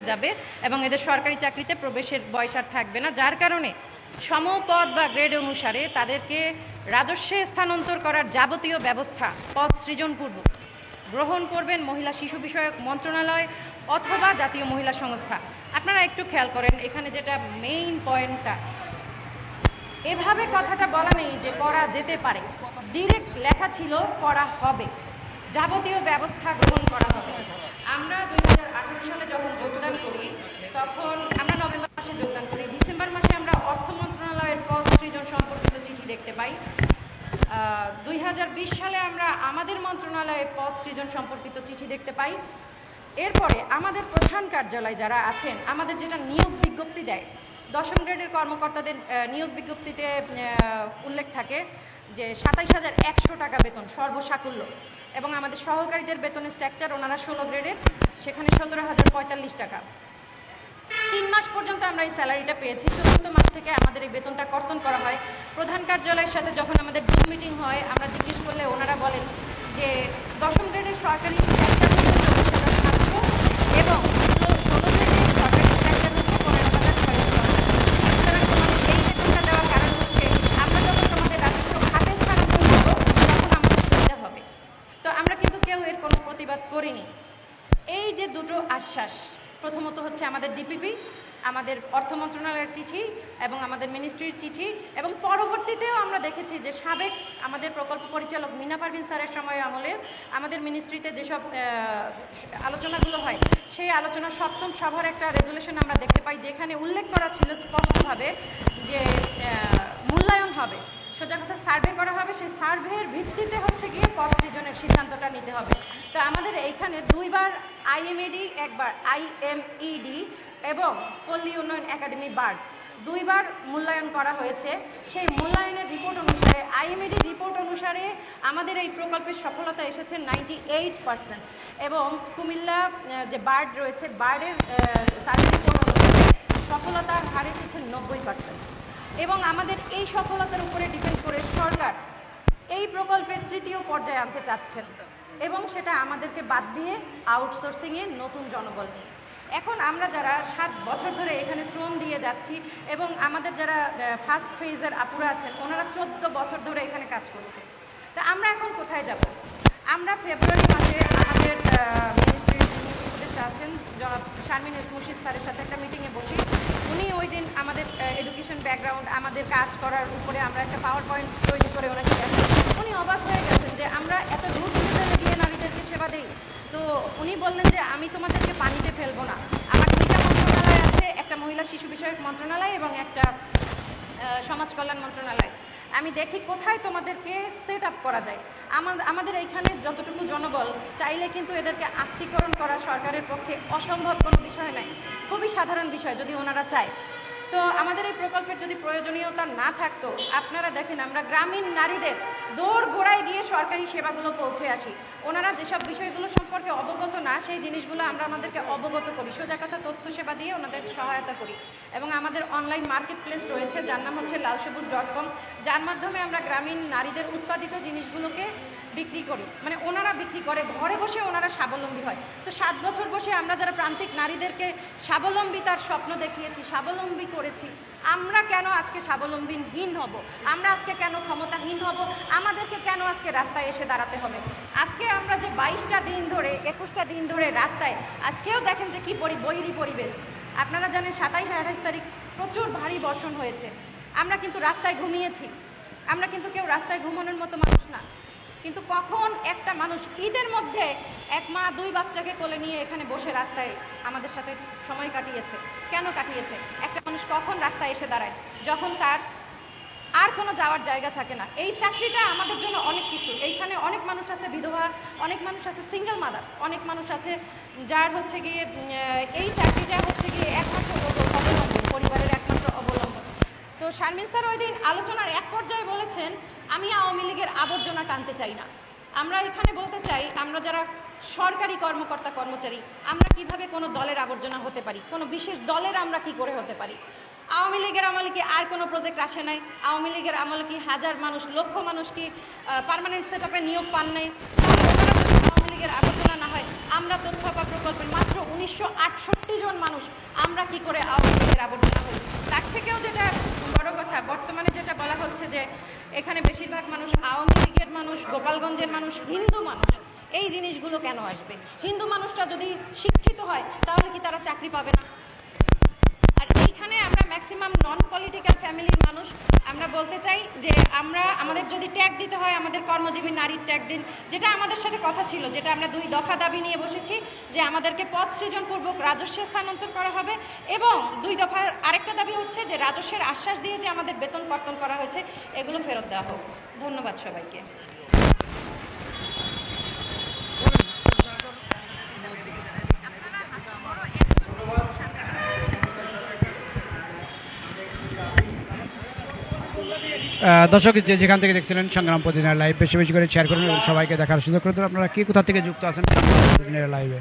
যাবে এবং এদের সরকারি চাকরিতে প্রবেশের বয়স আর থাকবে না, যার কারণে সমপদ বা গ্রেড অনুসারে তাদেরকে রাজস্বে স্থানান্তর করার যাবতীয় ব্যবস্থা পদ সৃজনপূর্বক গ্রহণ করবেন মহিলা শিশু বিষয়ক মন্ত্রণালয় অথবা জাতীয় মহিলা সংস্থা। আপনারা একটু খেয়াল করেন, এখানে যেটা মেইন পয়েন্টটা এভাবে কথাটা বলা নেই যে করা যেতে পারে। ডিরেক্ট লেখা ছিল করা হবে। যাবতীয় ব্যবস্থা গ্রহণ করা হবে। আমরা দুই হাজার আঠেরো সালে যখন যোগদান করি, তখন আমরা নভেম্বর মাসে যোগদান করি। ডিসেম্বর মাসে আমরা অর্থ মন্ত্রণালয়ের পদ সৃজন সম্পর্কিত চিঠি দেখতে পাই। দুই হাজার বিশ সালে আমরা আমাদের মন্ত্রণালয়ের পদ সৃজন সম্পর্কিত চিঠি দেখতে পাই। এরপরে আমাদের প্রধান কার্যালয় যারা আছেন, আমাদের যেটা নিয়োগ বিজ্ঞপ্তি দেয়, দশম গ্রেডের কর্মকর্তাদের নিয়োগ বিজ্ঞপ্তিতে উল্লেখ থাকে যে সাতাইশ হাজার একশো টাকা বেতন, সর্বসাকুল্য। এবং আমাদের সহকারীদের বেতনের স্ট্রাকচার ওনারা ষোলো গ্রেডের সেখানে সতেরো হাজার পঁয়তাল্লিশ টাকা। তিন মাস পর্যন্ত আমরা এই স্যালারিটা পেয়েছি। চতুর্থ মাস থেকে আমাদের এই বেতনটা কর্তন করা হয়। প্রধান কার্যালয়ের সাথে যখন আমাদের জুম মিটিং হয়, আমরা জিজ্ঞেস করলে ওনারা বলেন যে দশম গ্রেডের সরকারি স্ট্রাকচার হচ্ছে চল্লিশ হাজার সাতশো এবং ষোলো ষোলো গ্রেডের সরকারি স্ট্রাকচার হচ্ছে পনেরো হাজার ছয়শো সুতরাং তোমাদের এই বেতনটা দেওয়ার কারণ হচ্ছে আমরা যখন তোমাদের রাজস্ব খাতে স্থানান্তর করব তখন আমাদের সুবিধা হবে তো আমরা কিন্তু কেউ এর কোনো প্রতিবাদ করিনি এই যে দুটো আশ্বাস। প্রথমত হচ্ছে আমাদের ডিপিপি আমাদের অর্থ মন্ত্রণালয়ের চিঠি এবং আমাদের মিনিস্ট্রির চিঠি এবং পরবর্তীতেও আমরা দেখেছি যে সাবেক আমাদের প্রকল্প পরিচালক মিনা পারভিন স্যারের সময় আমলে আমাদের মিনিস্ট্রিতে যেসব আলোচনাগুলো হয়, সেই আলোচনা সপ্তম সভার একটা রেজুলেশন আমরা দেখতে পাই যেখানে উল্লেখ করা ছিল স্পষ্টভাবে যে মূল্যায়ন হবে। সোজা কথা সার্ভে করা হবে, সেই সার্ভের ভিত্তিতে হচ্ছে গিয়ে পদ সৃজনের সিদ্ধান্তটা নিতে হবে। তো আমাদের এইখানে দুইবার আইএমইডি একবার, আইএমইডি এবং পল্লী উন্নয়ন একাডেমি বার্ড দুইবার মূল্যায়ন করা হয়েছে। সেই মূল্যায়নের রিপোর্ট অনুসারে আইএমএডি রিপোর্ট অনুসারে আমাদের এই প্রকল্পের সফলতা এসেছে নাইনটি এইট পার্সেন্ট এবং কুমিল্লা যে বার্ড রয়েছে, বার্ডের সার্ভে অনুসারে সফলতার হার এসেছে নব্বই পার্সেন্ট। এবং আমাদের এই সফলতার উপরে ডিপেন্ড করে সরকার এই প্রকল্পের তৃতীয় পর্যায়ে আনতে চাচ্ছেন। এবং সেটা আমাদেরকে বাদ দিয়ে আউটসোর্সিংয়ে নতুন জনবল নিয়ে। এখন আমরা যারা সাত বছর ধরে এখানে শ্রম দিয়ে যাচ্ছি এবং আমাদের যারা ফার্স্ট ফেজের আপুরা আছেন, ওনারা চোদ্দ বছর ধরে এখানে কাজ করছে। তা আমরা এখন কোথায় যাব? আমরা ফেব্রুয়ারি মাসে আমাদের মিনিস্ট্রির যিনি উপদেষ্টা আছেন জনাব শারমিন এস মুর্শিদ স্যারের সাথে একটা মিটিংয়ে বসি উনি ওই দিন আমাদের এডুকেশন ব্যাকগ্রাউন্ড আমাদের কাজ করার উপরে আমরা একটা পাওয়ার পয়েন্ট তৈরি করে ওনাকে দেখাই। উনি অবাক হয়ে গেছেন যে আমরা এত দূর দূরে গিয়ে নারীদেরকে সেবা দেই তো উনি বললেন যে, আমি তোমাদেরকে পানিতে ফেলব না। আমার দুইটা মন্ত্রণালয় আছে, একটা মহিলা শিশু বিষয়ক মন্ত্রণালয় এবং একটা সমাজ কল্যাণ মন্ত্রণালয়। আমি দেখি কোথায় তোমাদেরকে সেট আপ করা যায়। আমাদের এইখানে যতটুকু জনবল, চাইলে কিন্তু এদেরকে আত্মীকরণ করা সরকারের পক্ষে অসম্ভব কোনো বিষয় নাই। খুবই সাধারণ বিষয় যদি ওনারা চায়। তো আমাদের এই প্রকল্পের যদি প্রয়োজনীয়তা না থাকতো, আপনারা দেখেন আমরা গ্রামীণ নারীদের দৌড় গোড়ায় গিয়ে সরকারি সেবাগুলো পৌঁছে আসি। ওনারা যেসব বিষয়গুলো সম্পর্কে অবগত না সেই জিনিসগুলো আমরা আমাদেরকে অবগত করি। সোজা কথা তথ্য সেবা দিয়ে ওনাদের সহায়তা করি। এবং আমাদের অনলাইন মার্কেট প্লেস রয়েছে, যার নাম হচ্ছে লালসবুজ ডট কম যার মাধ্যমে আমরা গ্রামীণ নারীদের উৎপাদিত জিনিসগুলোকে বিক্রি করি। মানে ওনারা বিক্রি করে, ঘরে বসে ওনারা স্বাবলম্বী হয়। তো সাত বছর বসে আমরা যারা প্রান্তিক নারীদেরকে স্বাবলম্বিতার স্বপ্ন দেখিয়েছি, স্বাবলম্বী করেছি, আমরা কেন আজকে স্বাবলম্বীহীন হব? আমরা আজকে কেন ক্ষমতাহীন হব? আমাদেরকে কেন আজকে রাস্তায় এসে দাঁড়াতে হবে? আজকে আমরা যে বাইশটা দিন ধরে, একুশটা দিন ধরে রাস্তায়। আজকেও দেখেন যে কি পরি বৈরী পরিবেশ। আপনারা জানেন সাতাইশ আঠাশ তারিখ প্রচুর ভারী বর্ষণ হয়েছে। আমরা কিন্তু রাস্তায় ঘুমিয়েছি। আমরা কিন্তু কেউ রাস্তায় ঘুমানোর মতো মানুষ না। কিন্তু কখন একটা মানুষ ঈদের মধ্যে এক মা দুই বাচ্চাকে কোলে নিয়ে এখানে বসে রাস্তায় আমাদের সাথে সময় কাটিয়েছে। কেন কাটিয়েছে? একটা মানুষ কখন রাস্তায় এসে দাঁড়ায়? যখন তার আর কোনো যাওয়ার জায়গা থাকে না। এই চাকরিটা আমাদের জন্য অনেক কিছু। এইখানে অনেক মানুষ আছে বিধবা, অনেক মানুষ আছে সিঙ্গেল মাদার অনেক মানুষ আছে যার হচ্ছে গিয়ে এই চাকরিটা হচ্ছে গিয়ে একমাত্র অবলম্বন, পরিবারের একমাত্র অবলম্বন। তো শারমিন স্যার ওই দিন আলোচনার এক পর্যায়ে বলেছেন, আমি আওয়ামী লীগের আবর্জনা টানতে চাই না। আমরা এখানে বলতে চাই, আমরা যারা সরকারি কর্মকর্তা, কর্মচারী, আমরা কীভাবে কোনো দলের আবর্জনা হতে পারি? কোনো বিশেষ দলের আমরা কি করে হতে পারি? আওয়ামী লীগের আমলে কি আর কোনো প্রজেক্ট আসে নাই? আওয়ামী লীগের আমলে কি হাজার মানুষ, লক্ষ মানুষ কি পারমানেন্ট সেট নিয়োগ পান নাই? আওয়ামী লীগের আবর্জনা না হয়, আমরা তথ্য বা প্রকল্পের মাত্র উনিশশো আটষট্টি জন মানুষ, আমরা কি করে আওয়ামী লীগের আবর্জনা হই? তার থেকেও যেটা বড় কথা, বর্তমানে যেটা বলা হচ্ছে যে, এখানে বেশিরভাগ মানুষ আওয়ামী লীগের মানুষ, গোপালগঞ্জের মানুষ, হিন্দু মানুষ। এই জিনিসগুলো কেন আসবে? হিন্দু মানুষটা যদি শিক্ষিত হয়, তাহলে কি তারা চাকরি পাবে না? আর এইখানে ম্যাক্সিমাম নন পলিটিক্যাল ফ্যামিলির মানুষ, আমরা বলতে চাই যে আমরা, আমাদের যদি ট্যাগ দিতে হয়, আমাদের কর্মজীবী নারীর ট্যাগ দিন। যেটা আমাদের সাথে কথা ছিল, যেটা আমরা দুই দফা দাবি নিয়ে বসেছি, যে আমাদেরকে পদ সৃজনপূর্বক রাজস্বে স্থানান্তর করা হবে এবং দুই দফা আরেকটা দাবি হচ্ছে যে রাজস্বের আশ্বাস দিয়ে যে আমাদের বেতন কর্তন করা হয়েছে, এগুলো ফেরত দেওয়া হোক। ধন্যবাদ সবাইকে। দর্শক, যে যেখান থেকে দেখছিলেন সংগ্রাম প্রতিদিনের লাইভ বেশি বেশি করে শেয়ার করুন সবাইকে দেখার সুযোগ করে দিন। আপনারা কি কোথা থেকে যুক্ত আছেন সংগ্রাম প্রতিদিনের লাইভে